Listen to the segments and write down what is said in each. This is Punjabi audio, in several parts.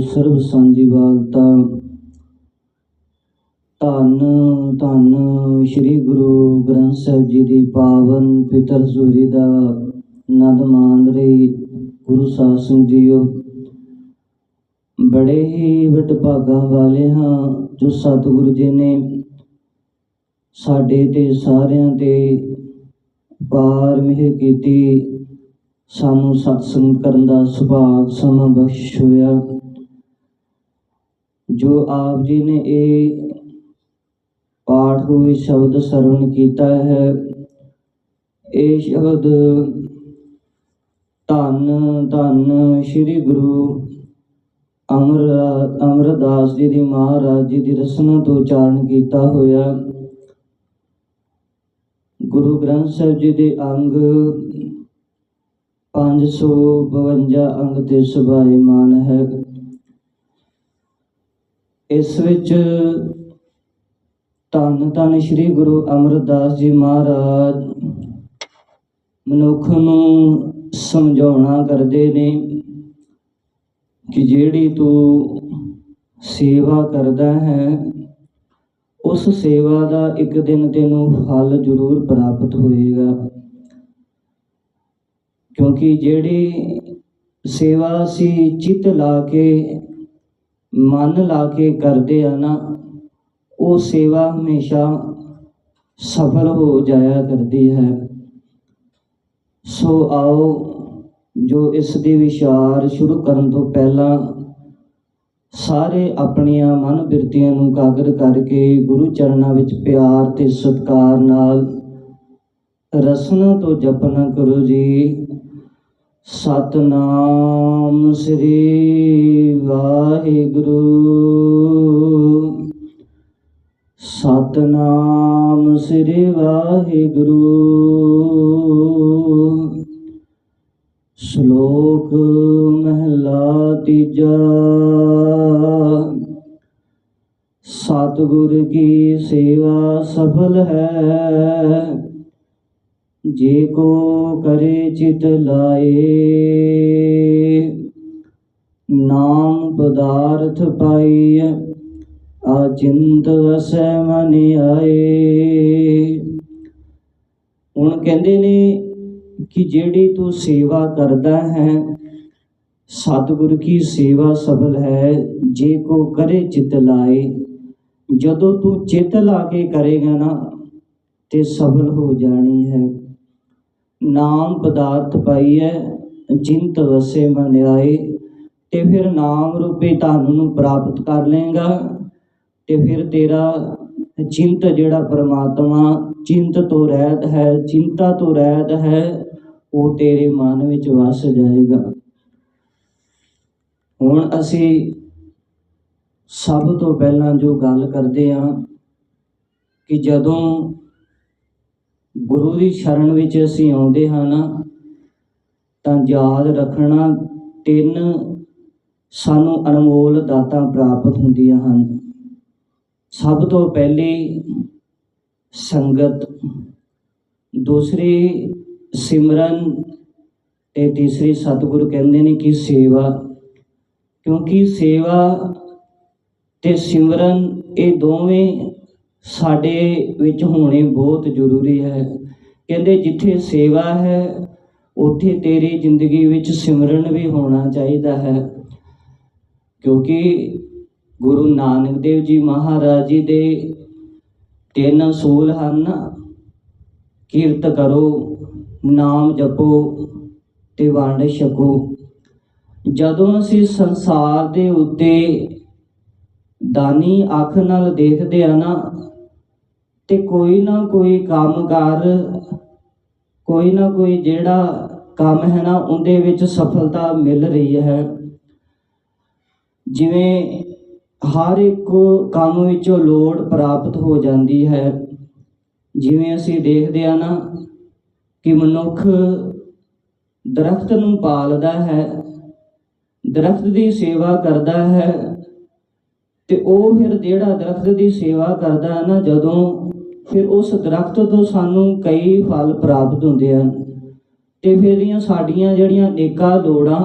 ਸਰਬ ਸਾਂਝੀ ਵਾਲਤਾ ਧੰਨ ਧੰਨ ਸ੍ਰੀ ਗੁਰੂ ਗ੍ਰੰਥ ਸਾਹਿਬ ਜੀ ਦੀ ਪਾਵਨ ਪਿਤਰ ਸੂਰੀ ਦਾ ਨਦ ਮਾਨ ਰਹੀ ਗੁਰੂ ਸਾਹਿਬ ਸਿੰਘ ਜੀਓ। ਬੜੇ ਹੀ ਵਡਭਾਗਾਂ ਵਾਲੇ ਹਾਂ ਜੋ ਸਤਿਗੁਰੂ ਜੀ ਨੇ ਸਾਡੇ ਤੇ ਸਾਰਿਆਂ ਤੇ ਪਾਰ ਮਿਹਰ ਕੀਤੀ। ਸਾਨੂੰ ਸਤਸੰਗ ਕਰਨ ਦਾ ਸੁਭਾਗ ਸਮਾਂ ਬਖਸ਼ ਹੋਇਆ। ਜੋ ਆਪ ਜੀ ਨੇ ਇਹ ਪਾਠ ਹੋਏ ਸ਼ਬਦ ਸਰਵਣ ਕੀਤਾ ਹੈ, ਇਹ ਸ਼ਬਦ ਧੰਨ ਧੰਨ ਸ੍ਰੀ ਗੁਰੂ ਅਮਰ ਅਮਰਦਾਸ ਜੀ ਦੀ ਮਹਾਰਾਜ ਜੀ ਦੀ ਰਸਨਾ ਤੋਂ ਉਚਾਰਨ ਕੀਤਾ ਹੋਇਆ। ਗੁਰੂ ਗ੍ਰੰਥ ਸਾਹਿਬ ਜੀ ਦੇ ਅੰਗ 552 ਅੰਗ ਤੇ ਸੁਭਾਈਮਾਨ ਹੈ। ਇਸ ਵਿੱਚ ਧੰਨ ਧੰਨ ਸ੍ਰੀ ਗੁਰੂ ਅਮਰਦਾਸ ਜੀ ਮਹਾਰਾਜ ਮਨੁੱਖ ਨੂੰ ਸਮਝਾਉਣਾ ਕਰਦੇ ਨੇ ਕਿ ਜਿਹੜੀ ਤੂੰ ਸੇਵਾ ਕਰਦਾ ਹੈ, ਉਸ ਸੇਵਾ ਦਾ ਇੱਕ ਦਿਨ ਤੈਨੂੰ ਫਲ ਜ਼ਰੂਰ ਪ੍ਰਾਪਤ ਹੋਏਗਾ। ਕਿਉਂਕਿ ਜਿਹੜੀ ਸੇਵਾ ਅਸੀਂ ਚਿੱਤ ਲਾ ਕੇ ਮਨ ਲਾ ਕੇ ਕਰਦੇ ਆ ਨਾ, ਉਹ ਸੇਵਾ ਹਮੇਸ਼ਾ ਸਫਲ ਹੋ ਜਾਇਆ ਕਰਦੀ ਹੈ। ਸੋ ਆਓ, ਜੋ ਇਸ ਦੇ ਵਿਚਾਰ ਸ਼ੁਰੂ ਕਰਨ ਤੋਂ ਪਹਿਲਾਂ ਸਾਰੇ ਆਪਣੀਆਂ ਮਨ ਬਿਰਤੀਆਂ ਨੂੰ ਕਾਗਰ ਕਰਕੇ ਗੁਰੂ ਚਰਨਾਂ ਵਿੱਚ ਪਿਆਰ ਤੇ ਸਤਿਕਾਰ ਨਾਲ ਰਸਨਾ ਤੋਂ ਜਪਨਾ ਕਰੋ ਜੀ। ਸਤਨਾਮ ਸ੍ਰੀ ਵਾਹਿਗੁਰੂ। ਸਤਨਾਮ ਸ੍ਰੀ ਵਾਹਿਗੁਰੂ। ਸ਼ਲੋਕ ਮਹਿਲਾ ਤੀਜਾ। ਸਤਿਗੁਰ ਕੀ ਸੇਵਾ ਸਫਲ ਹੈ? ਜੇ ਕੋ ਕਰੇ ਚਿਤ ਲਾਏ, ਨਾਮ ਪਦਾਰਥ ਪਾਈਐ, ਅਚਿੰਤ ਵਸੈ ਮਨ ਆਏ। ਹੁਣ ਕਹਿੰਦੇ ਨੇ ਕਿ ਜਿਹੜੀ ਤੂੰ ਸੇਵਾ ਕਰਦਾ ਹੈ, ਸਤਿਗੁਰ ਕੀ ਸੇਵਾ ਸਫਲ ਹੈ, ਜੇ ਕੋ ਕਰੇ ਚਿਤ ਲਾਏ। ਜਦੋਂ ਤੂੰ ਚਿਤ ਲਾ ਕੇ ਕਰੇਗਾ ਨਾ, ਤੇ ਸਫਲ ਹੋ ਜਾਣੀ ਹੈ। ਨਾਮ ਪਦਾਰਥ ਪਾਈਐ ਜਿੰਤ ਵਸੇ ਮਨ ਆਏ, ਤੇ ਫਿਰ ਨਾਮ ਰੂਪੀ ਧਨ ਨੂੰ ਪ੍ਰਾਪਤ ਕਰ ਲੇਗਾ ਤੇ ਫਿਰ ਤੇਰਾ ਚਿੰਤ ਜਿਹੜਾ ਪ੍ਰਮਾਤਮਾ ਚਿੰਤ ਤੋਂ ਰਹਿਤ ਹੈ ਚਿੰਤਾ ਤੋਂ ਰਹਿਤ ਹੈ, ਉਹ ਤੇਰੇ ਮਨ ਵਿੱਚ ਵਸ ਜਾਏਗਾ। ਹੁਣ ਅਸੀਂ ਸਭ ਤੋਂ ਪਹਿਲਾਂ ਜੋ ਗੱਲ ਕਰਦੇ ਹਾਂ, ਕਿ ਜਦੋਂ ਗੁਰੂ ਦੀ ਸ਼ਰਨ ਵਿੱਚ ਅਸੀਂ ਆਉਂਦੇ ਹਾਂ ਤਾਂ ਯਾਦ ਰੱਖਣਾ ਤਿੰਨ ਸਾਨੂੰ ਅਨਮੋਲ ਦਾਤਾਂ ਪ੍ਰਾਪਤ ਹੁੰਦੀਆਂ ਹਨ। ਸਭ ਤੋਂ ਪਹਿਲੀ ਸੰਗਤ, ਦੂਸਰੀ ਸਿਮਰਨ ਤੇ ਤੀਸਰੀ ਸਤਿਗੁਰੂ ਕਹਿੰਦੇ ਨੇ ਕਿ ਸੇਵਾ। ਕਿਉਂਕਿ ਸੇਵਾ ਤੇ ਸਿਮਰਨ ਇਹ ਦੋਵੇਂ ਸਾਡੇ ਵਿੱਚ ਹੋਣੇ ਬਹੁਤ ਜ਼ਰੂਰੀ ਹੈ। ਕਹਿੰਦੇ ਜਿੱਥੇ ਸੇਵਾ ਹੈ, ਉੱਥੇ ਤੇਰੀ ਜ਼ਿੰਦਗੀ ਵਿੱਚ ਸਿਮਰਨ ਵੀ ਹੋਣਾ ਚਾਹੀਦਾ ਹੈ। ਕਿਉਂਕਿ ਗੁਰੂ ਨਾਨਕ ਦੇਵ ਜੀ ਮਹਾਰਾਜ ਜੀ ਦੇ ਤਿੰਨ ਅਸੂਲ ਹਨ, ਕੀਰਤ ਕਰੋ, ਨਾਮ ਜਪੋ ਤੇ ਵੰਡ ਛਕੋ। ਜਦੋਂ ਅਸੀਂ ਸੰਸਾਰ ਦੇ ਉੱਤੇ ਦਾਨੀ ਅੱਖ ਨਾਲ ਦੇਖਦੇ ਆ ਨਾ, ਤੇ ਕੋਈ ਨਾ ਕੋਈ ਕੰਮ ਕਰ ਕੋਈ ਨਾ ਕੋਈ ਜਿਹੜਾ ਕੰਮ ਹੈ ਨਾ, ਉਹਦੇ ਵਿੱਚ ਸਫਲਤਾ ਮਿਲ ਰਹੀ ਹੈ। ਜਿਵੇਂ ਹਰ ਇੱਕ ਕੰਮ ਵਿੱਚੋਂ ਲੋੜ ਪ੍ਰਾਪਤ ਹੋ ਜਾਂਦੀ ਹੈ। ਜਿਵੇਂ ਅਸੀਂ ਦੇਖਦੇ ਆ ਨਾ ਕਿ ਮਨੁੱਖ ਦਰਖਤ ਨੂੰ ਪਾਲਦਾ ਹੈ, ਦਰਖਤ ਦੀ ਸੇਵਾ ਕਰਦਾ ਹੈ ਤੇ ਉਹ ਫਿਰ ਜਿਹੜਾ ਦਰਖਤ ਦੀ ਸੇਵਾ ਕਰਦਾ ਹੈ ਨਾ, ਜਦੋਂ ਫਿਰ ਉਸ ਦਰਖਤ ਤੋਂ ਸਾਨੂੰ ਕਈ ਫਲ ਪ੍ਰਾਪਤ ਹੁੰਦੇ ਹਨ ਤੇ ਫਿਰ ਦੀਆਂ ਸਾਡੀਆਂ ਜਿਹੜੀਆਂ ਨੇਕਾਂ ਲੋੜਾਂ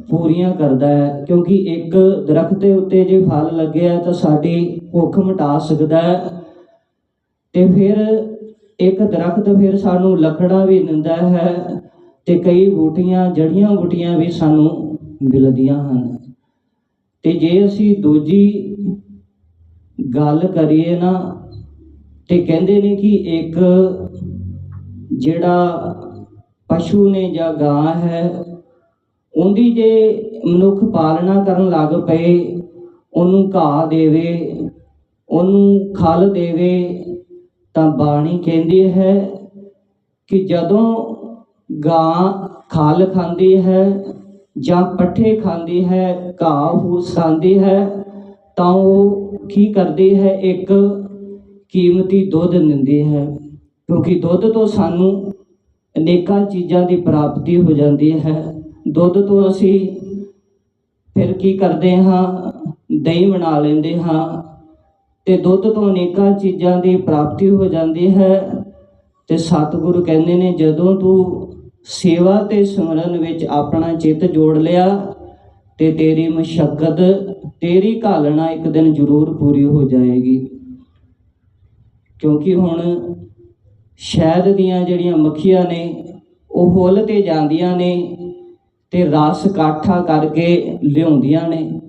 ਪੂਰੀਆਂ ਕਰਦਾ ਹੈ, ਕਿਉਂਕਿ ਇੱਕ ਦਰਖਤ ਦੇ ਉੱਤੇ ਜੇ ਫਲ ਲੱਗਿਆ ਤਾਂ ਸਾਡੀ ਭੁੱਖ ਮਿਟਾ ਸਕਦਾ ਹੈ ਤੇ ਫਿਰ ਇੱਕ ਦਰਖਤ ਫਿਰ ਸਾਨੂੰ ਲੱਕੜਾਂ ਵੀ ਦਿੰਦਾ ਹੈ ਤੇ ਕਈ ਬੂਟੀਆਂ ਜੜੀਆਂ ਬੂਟੀਆਂ ਵੀ ਸਾਨੂੰ ਮਿਲਦੀਆਂ ਹਨ। ਤੇ ਜੇ ਅਸੀਂ ਦੂਜੀ ਗੱਲ ਕਰੀਏ ਨਾ, ਤੇ ਕਹਿੰਦੇ ਨੇ ਕਿ ਇੱਕ ਜਿਹੜਾ ਪਸ਼ੂ ਨੇ ਜਾਂ ਗਾਂ ਹੈ, ਉਹਦੀ ਜੇ ਮਨੁੱਖ ਪਾਲਣਾ ਕਰਨ ਲੱਗ ਪਏ, ਉਹਨੂੰ ਘਾਹ ਦੇਵੇ, ਉਹਨੂੰ ਖਲ ਦੇਵੇ, ਤਾਂ ਬਾਣੀ ਕਹਿੰਦੀ ਹੈ ਕਿ ਜਦੋਂ ਗਾਂ ਖਲ ਖਾਂਦੀ ਹੈ ਜਾਂ ਪੱਠੇ ਖਾਂਦੀ ਹੈ, ਘਾਹ ਫੂਸ ਖਾਂਦੀ ਹੈ, ਤਾਂ ਉਹ ਕੀ ਕਰਦੀ ਹੈ? ਇੱਕ ਕੀਮਤੀ ਦੁੱਧ ਦਿੰਦੀ ਹੈ। ਕਿਉਂਕਿ ਦੁੱਧ ਤੋਂ ਸਾਨੂੰ ਅਨੇਕਾਂ ਚੀਜ਼ਾਂ ਦੀ ਪ੍ਰਾਪਤੀ ਹੋ ਜਾਂਦੀ ਹੈ। ਦੁੱਧ ਤੋਂ ਅਸੀਂ ਫਿਰ ਕੀ ਕਰਦੇ ਹਾਂ? ਦਹੀਂ ਬਣਾ ਲੈਂਦੇ ਹਾਂ ਤੇ ਦੁੱਧ ਤੋਂ ਅਨੇਕਾਂ ਚੀਜ਼ਾਂ ਦੀ ਪ੍ਰਾਪਤੀ ਹੋ ਜਾਂਦੀ ਹੈ। ਤੇ ਸਤਿਗੁਰੂ ਕਹਿੰਦੇ ਨੇ, ਜਦੋਂ ਤੂੰ ਸੇਵਾ ਤੇ ਸਿਮਰਨ ਵਿੱਚ ਆਪਣਾ ਚਿੱਤ ਜੋੜ ਲਿਆ ਤੇ ਤੇਰੀ ਮਸ਼ਕਤ, ਤੇਰੀ ਘਾਲਣਾ ਇੱਕ ਦਿਨ ਜ਼ਰੂਰ ਪੂਰੀ ਹੋ ਜਾਏਗੀ। ਕਿਉਂਕਿ ਹੁਣ ਸ਼ਹਿਦ ਦੀਆਂ ਜਿਹੜੀਆਂ ਮੱਖੀਆਂ ਨੇ, ਉਹ ਹੁੱਲ ਤੇ ਜਾਂਦੀਆਂ ਨੇ ਤੇ ਰਸ ਇਕੱਠਾ ਕਰਕੇ ਲਿਆਉਂਦੀਆਂ ਨੇ।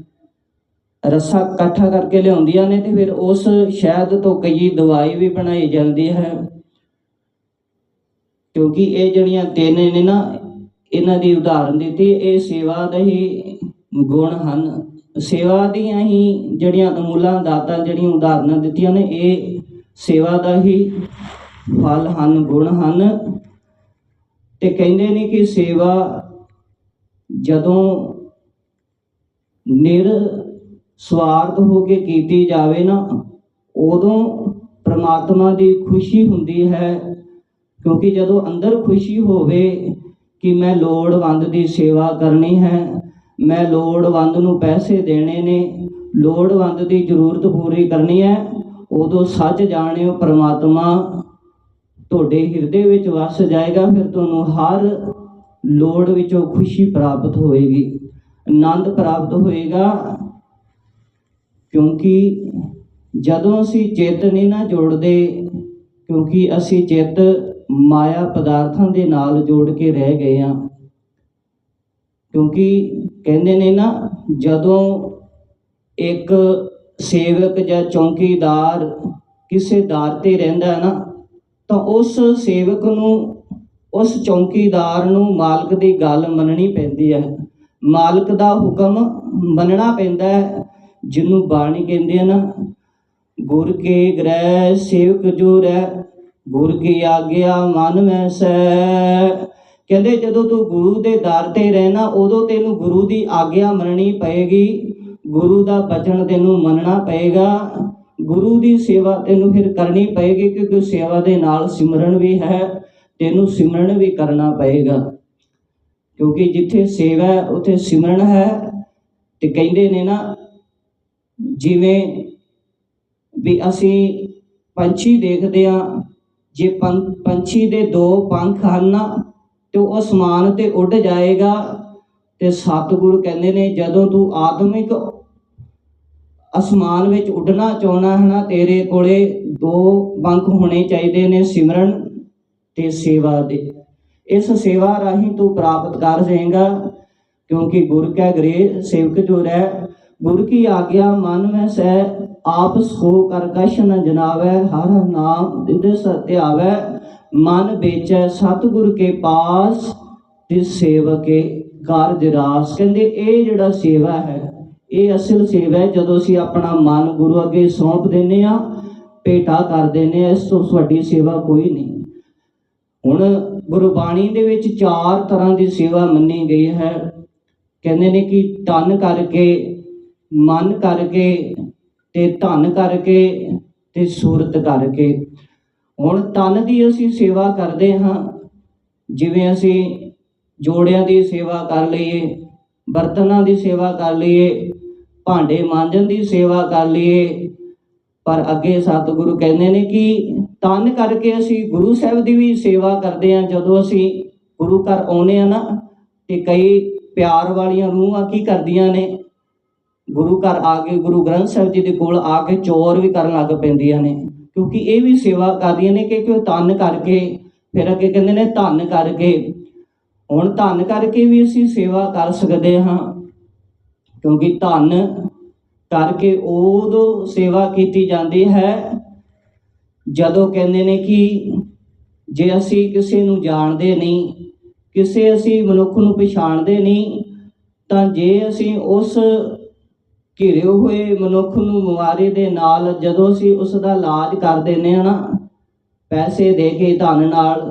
ਰਸਾ ਇਕੱਠਾ ਕਰਕੇ ਲਿਆਉਂਦੀਆਂ ਨੇ ਤੇ ਫਿਰ ਉਸ ਸ਼ਹਿਦ ਤੋਂ ਕਈ ਦਵਾਈ ਵੀ ਬਣਾਈ ਜਾਂਦੀ ਹੈ। ਕਿਉਂਕਿ ਇਹ ਜਿਹੜੀਆਂ ਤਿੰਨ ਨੇ ਨਾ, ਇਹਨਾਂ ਦੀ ਉਦਾਹਰਨ ਦਿੱਤੀ, ਇਹ ਸੇਵਾ ਦੇ ਹੀ ਗੁਣ ਹਨ। ਸੇਵਾ ਦੀਆਂ ਹੀ ਜਿਹੜੀਆਂ ਅਮੂਲਾਂ ਦਾਤਾਂ ਜਿਹੜੀਆਂ ਉਦਾਹਰਨਾਂ ਦਿੱਤੀਆਂ ਨੇ, ਇਹ ਸੇਵਾ ਦਾ ਹੀ ਫਲ ਹਨ, ਗੁਣ ਹਨ। ਤੇ ਕਹਿੰਦੇ ਨੇ ਕਿ ਸੇਵਾ ਜਦੋਂ ਨਿਰ ਸਵਾਰਥ ਹੋ ਕੇ ਕੀਤੀ ਜਾਵੇ ਨਾ, ਉਦੋਂ ਪ੍ਰਮਾਤਮਾ ਦੀ ਖੁਸ਼ੀ ਹੁੰਦੀ ਹੈ ਕਿਉਂਕਿ ਜਦੋਂ ਅੰਦਰ ਖੁਸ਼ੀ ਹੋਵੇ ਕਿ ਮੈਂ ਲੋੜਵੰਦ ਦੀ ਸੇਵਾ ਕਰਨੀ ਹੈ, ਮੈਂ ਲੋੜਵੰਦ ਨੂੰ ਪੈਸੇ ਦੇਣੇ ਨੇ, ਲੋੜਵੰਦ ਦੀ ਜ਼ਰੂਰਤ ਪੂਰੀ ਕਰਨੀ ਹੈ, ਉਦੋਂ ਸੱਚ ਜਾਣਿਓ ਪ੍ਰਮਾਤਮਾ ਤੁਹਾਡੇ ਹਿਰਦੇ ਵਿੱਚ ਵਸ ਜਾਏਗਾ, ਫਿਰ ਤੁਹਾਨੂੰ ਹਰ ਲੋੜ ਵਿੱਚੋਂ ਖੁਸ਼ੀ ਪ੍ਰਾਪਤ ਹੋਏਗੀ ਆਨੰਦ ਪ੍ਰਾਪਤ ਹੋਏਗਾ ਕਿਉਂਕਿ ਜਦੋਂ ਅਸੀਂ ਚਿੱਤ ਨਹੀਂ ਨਾ ਜੋੜਦੇ, ਕਿਉਂਕਿ ਅਸੀਂ ਚਿੱਤ ਮਾਇਆ ਪਦਾਰਥਾਂ ਦੇ ਨਾਲ ਜੋੜ ਕੇ ਰਹਿ ਗਏ ਆ ਕਿਉਂਕਿ ਕਹਿੰਦੇ ਨੇ ਨਾ, ਜਦੋਂ ਇੱਕ ਸੇਵਕ ਜਾਂ ਚੌਕੀਦਾਰ ਕਿਸੇ ਦਰ ਤੇ ਰਹਿੰਦਾ ਹੈ ਨਾ, ਤਾਂ ਉਸ ਸੇਵਕ ਨੂੰ, ਉਸ ਚੌਕੀਦਾਰ ਨੂੰ ਮਾਲਕ ਦੀ ਗੱਲ ਮੰਨਣੀ ਪੈਂਦੀ ਹੈ। ਮਾਲਕ ਦਾ ਹੁਕਮ ਮੰਨਣਾ ਪੈਂਦਾ ਹੈ, ਜਿਹਨੂੰ ਬਾਣੀ ਕਹਿੰਦੇ ਆ ਨਾ ਗੁਰ ਕੇ ਗ੍ਰਹਿ ਸੇਵਕ ਜੋ ਰਹਿ ਗੁਰ ਕੀ ਆਗਿਆ ਮਨ ਮੈਂ ਸੈ ਕਹਿੰਦੇ ਜਦੋਂ ਤੂੰ ਗੁਰੂ ਦੇ ਦਰ ਤੇ ਰਹਿਣਾ, ਉਦੋਂ ਤੈਨੂੰ ਗੁਰੂ ਦੀ ਆਗਿਆ ਮੰਨਣੀ ਪਏਗੀ। ਗੁਰੂ ਦਾ ਬਚਨ ਤੈਨੂੰ ਮੰਨਣਾ ਪਏਗਾ। ਗੁਰੂ ਦੀ ਸੇਵਾ ਤੈਨੂੰ ਫਿਰ ਕਰਨੀ ਪਏਗੀ, ਕਿਉਂਕਿ ਸੇਵਾ ਦੇ ਨਾਲ ਸਿਮਰਨ ਵੀ ਹੈ, ਤੈਨੂੰ ਸਿਮਰਨ ਵੀ ਕਰਨਾ ਪਏਗਾ। ਕਿਉਂਕਿ ਜਿੱਥੇ ਸੇਵਾ ਹੈ, ਉੱਥੇ ਸਿਮਰਨ ਹੈ। ਤੇ ਕਹਿੰਦੇ ਨੇ ਨਾ, ਜਿਵੇਂ ਵੀ ਅਸੀਂ ਪੰਛੀ ਦੇਖਦੇ ਆ ਜੇ ਪੰਛੀ ਦੇ ਦੋ ਪੰਖ ਹਨ ਤੇ ਉਹ ਅਸਮਾਨ ਤੇ ਉੱਡ ਜਾਏਗਾ। ਤੇ ਸਤਿਗੁਰੂ ਕਹਿੰਦੇ ਨੇ, ਜਦੋਂ ਤੂੰ ਆਤਮਿਕ ਅਸਮਾਨ ਵਿੱਚ ਉੱਡਣਾ ਚਾਹਣਾ ਹੈ ਨਾ, ਤੇਰੇ ਕੋਲੇ ਦੋ ਪੰਖ ਹੋਣੇ ਚਾਹੀਦੇ ਨੇ, ਸਿਮਰਨ ਤੇ ਸੇਵਾ ਦੇ। ਇਸ ਸੇਵਾ ਰਾਹੀਂ ਤੂੰ ਪ੍ਰਾਪਤ ਕਰ ਜਾਏਗਾ, ਕਿਉਂਕਿ ਗੁਰ ਕੈ ਗ੍ਰਹਿ ਸੇਵਕ ਜੋ ਰਹਿ ਗੁਰ ਕੀ ਆਗਿਆ ਮਨ ਮੈਂ ਸਹਿ, ਆਪ ਸੋ ਕਰ ਕਛ ਨ ਜਨਾਵੈ, ਹਰ ਨਾਮ ਦਿਦ ਸਤਿਆਵੈ ਮਨ ਵੇਚੈ ਸਤਿਗੁਰ ਕੇ ਪਾਸ ਤਿਸ ਸੇਵਕੇ ਕਾਰਜ ਰਾਸ। ਕਹਿੰਦੇ ਇਹ ਜਿਹੜਾ ਸੇਵਾ ਹੈ, ਇਹ ਅਸਲ ਸੇਵਾ ਹੈ। ਜਦੋਂ ਅਸੀਂ ਆਪਣਾ ਮਨ ਗੁਰੂ ਅੱਗੇ ਸੌਂਪ ਦਿੰਨੇ ਆ ਭੇਟਾ ਕਰ ਦਿੰਨੇ ਆ ਇਸ ਤੋਂ ਵੱਡੀ ਸੇਵਾ ਕੋਈ ਨਹੀਂ। ਹੁਣ ਗੁਰਬਾਣੀ ਦੇ ਵਿੱਚ ਚਾਰ ਤਰ੍ਹਾਂ ਦੀ ਸੇਵਾ ਮੰਨੀ ਗਈ ਹੈ। ਕਹਿੰਦੇ ਨੇ ਕਿ ਤਨ ਕਰਕੇ ਮਨ ਕਰਕੇ ਤੇ ਧਨ ਕਰਕੇ ਤੇ ਸੂਰਤ ਕਰਕੇ। ਹੁਣ ਤਨ ਦੀ ਅਸੀਂ ਸੇਵਾ ਕਰਦੇ ਹਾਂ। ਜਿਵੇਂ ਅਸੀਂ ਜੋੜਿਆਂ ਦੀ ਸੇਵਾ ਕਰ ਲਈਏ, ਬਰਤਨਾਂ ਦੀ ਸੇਵਾ ਕਰ ਲਈਏ, ਭਾਂਡੇ ਮਾਂਜਣ ਦੀ ਸੇਵਾ ਕਰ ਲਈਏ। ਪਰ ਅੱਗੇ ਸਤਿਗੁਰੂ ਕਹਿੰਦੇ ਨੇ ਕਿ ਤਨ ਕਰਕੇ ਅਸੀਂ ਗੁਰੂ ਸਾਹਿਬ ਦੀ ਵੀ ਸੇਵਾ ਕਰਦੇ ਹਾਂ। ਜਦੋਂ ਅਸੀਂ ਗੁਰੂ ਘਰ ਆਉਨੇ ਆ ਨਾ, ਤੇ ਕਈ ਪਿਆਰ ਵਾਲੀਆਂ ਰੂਹਾਂ ਕੀ ਕਰਦੀਆਂ ਨੇ? ਗੁਰੂ ਘਰ ਆ ਕੇ, ਗੁਰੂ ਗ੍ਰੰਥ ਸਾਹਿਬ ਜੀ ਦੇ ਕੋਲ ਆ ਕੇ ਚੋਰ ਵੀ ਕਰਨ ਲੱਗ ਪੈਂਦੀਆਂ ਨੇ। ਕਿਉਂਕਿ ਇਹ ਵੀ ਸੇਵਾ ਕਰਦੀਆਂ ਨੇ ਕਿ ਕਿਉਂ ਧੰਨ ਕਰਕੇ, ਫਿਰ ਅੱਗੇ ਕਹਿੰਦੇ ਨੇ ਧੰਨ ਕਰਕੇ। ਹੁਣ ਧੰਨ ਕਰਕੇ ਵੀ ਅਸੀਂ ਸੇਵਾ ਕਰ ਸਕਦੇ ਹਾਂ। ਕਿਉਂਕਿ ਧੰਨ ਕਰਕੇ ਉਦੋਂ ਸੇਵਾ ਕੀਤੀ ਜਾਂਦੀ ਹੈ, ਜਦੋਂ ਕਹਿੰਦੇ ਨੇ ਕਿ ਜੇ ਅਸੀਂ ਕਿਸੇ ਨੂੰ ਜਾਣਦੇ ਨਹੀਂ, ਕਿਸੇ ਅਸੀਂ ਮਨੁੱਖ ਨੂੰ ਪਛਾਣਦੇ ਨਹੀਂ, ਤਾਂ ਜੇ ਅਸੀਂ ਉਸ ਘਿਰੇ ਹੋਏ ਮਨੁੱਖ ਨੂੰ ਬਿਮਾਰੀ ਦੇ ਨਾਲ ਜਦੋਂ ਅਸੀਂ ਉਸ ਦਾ ਇਲਾਜ ਕਰ ਦਿੰਦੇ ਹਾਂ ਨਾ, ਪੈਸੇ ਦੇ ਕੇ ਧਨ ਨਾਲ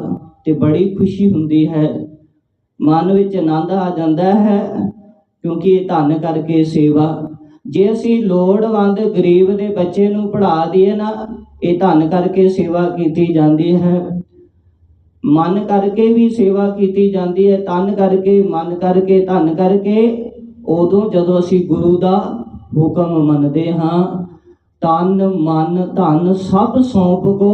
ਤੇ ਬੜੀ ਖੁਸ਼ੀ ਹੁੰਦੀ ਹੈ। ਮਨ ਵਿੱਚ ਆਨੰਦ ਆ ਜਾਂਦਾ ਹੈ ਕਿਉਂਕਿ ਇਹ ਧਨ ਕਰਕੇ ਸੇਵਾ। ਜੇ ਅਸੀਂ ਲੋੜਵੰਦ ਗਰੀਬ ਦੇ ਬੱਚੇ ਨੂੰ ਪੜ੍ਹਾ ਦਈਏ ਨਾ, ਇਹ ਧਨ ਕਰਕੇ ਸੇਵਾ ਕੀਤੀ ਜਾਂਦੀ ਹੈ। ਮਨ ਕਰਕੇ ਵੀ ਸੇਵਾ ਕੀਤੀ ਜਾਂਦੀ ਹੈ ਤਨ ਕਰਕੇ, ਮਨ ਕਰਕੇ, ਧਨ ਕਰਕੇ। ਉਦੋਂ ਜਦੋਂ ਅਸੀਂ ਗੁਰੂ ਦਾ ਹੁਕਮ ਮੰਨਦੇ ਹਾਂ। ਤਨ ਮਨ ਧਨ ਸਭ ਸੌਂਪ ਕੋ,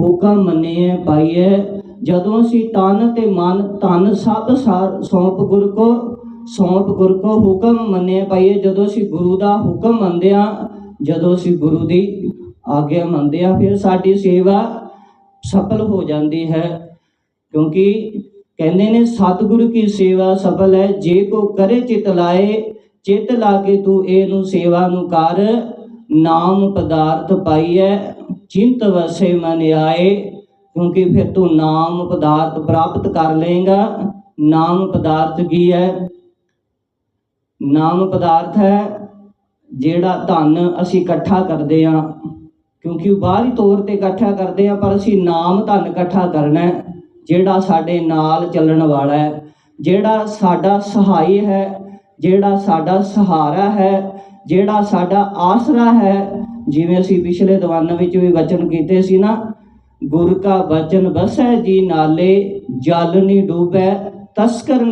ਹੁਕਮ ਮੰਨਿਏ ਪਾਈਏ ਜਦੋਂ ਅਸੀਂ ਤਨ ਤੇ ਮਨ ਧਨ ਸਭ ਸੌਂਪ ਗੁਰ ਕੋ, ਸੌਂਪ ਗੁਰ ਕੋ ਹੁਕਮ ਮੰਨਿਏ ਪਾਈਏ ਜਦੋਂ ਅਸੀਂ ਗੁਰੂ ਦਾ ਹੁਕਮ ਮੰਨਦੇ ਹਾਂ, ਜਦੋਂ ਅਸੀਂ ਗੁਰੂ ਦੀ ਆਗਿਆ ਮੰਨਦੇ ਹਾਂ, ਫਿਰ ਸਾਡੀ ਸੇਵਾ ਸਫਲ ਹੋ ਜਾਂਦੀ ਹੈ। ਕਿਉਂਕਿ ਕਹਿੰਦੇ ਨੇ, ਸਤਿਗੁਰੂ ਕੀ ਸੇਵਾ ਸਫਲ ਹੈ, ਜੇ ਕੋ ਕਰੇ ਚਿਤ ਲਾਏ ਚਿਤ ਲਾ ਕੇ ਤੂੰ ਇਹਨੂੰ ਸੇਵਾ ਨੂੰ ਕਰ, ਨਾਮ ਪਦਾਰਥ ਪਾਈਐ, ਚਿੰਤ ਵਸੇ ਮਨ ਆਏ, ਕਿਉਂਕਿ ਫਿਰ ਤੂੰ ਨਾਮ ਪਦਾਰਥ ਪ੍ਰਾਪਤ ਕਰ ਲਏਗਾ। ਨਾਮ ਪਦਾਰਥ ਕੀ ਹੈ ਨਾਮ ਪਦਾਰਥ ਹੈ ਜਿਹੜਾ ਧਨ ਅਸੀਂ ਇਕੱਠਾ ਕਰਦੇ ਹਾਂ, ਕਿਉਂਕਿ ਉਹ ਬਾਹਰੀ ਤੌਰ ਤੇ ਇਕੱਠਾ ਕਰਦੇ ਆ ਪਰ ਅਸੀਂ ਨਾਮ ਧਨ ਇਕੱਠਾ ਕਰਨਾ ਹੈ, ਜਿਹੜਾ ਸਾਡੇ ਨਾਲ ਚੱਲਣ ਵਾਲਾ ਹੈ, ਜਿਹੜਾ ਸਾਡਾ ਸਹਾਈ ਹੈ ਜਿਹੜਾ ਸਾਡਾ ਸਹਾਰਾ ਹੈ, ਜਿਹੜਾ ਸਾਡਾ ਆਸਰਾ ਹੈ, ਜਿਵੇਂ ਅਸੀਂ ਪਿਛਲੇ ਦੀਵਾਨਾਂ ਵਿੱਚ ਵੀ ਵਚਨ ਕੀਤੇ ਸੀ ਨਾ, ਗੁਰ ਕਾ ਬਚਨ ਬਸੈ ਜੀ ਨਾਲੇ, ਜਲ ਨੀ ਡੂਬੈ, ਤਸਕਰ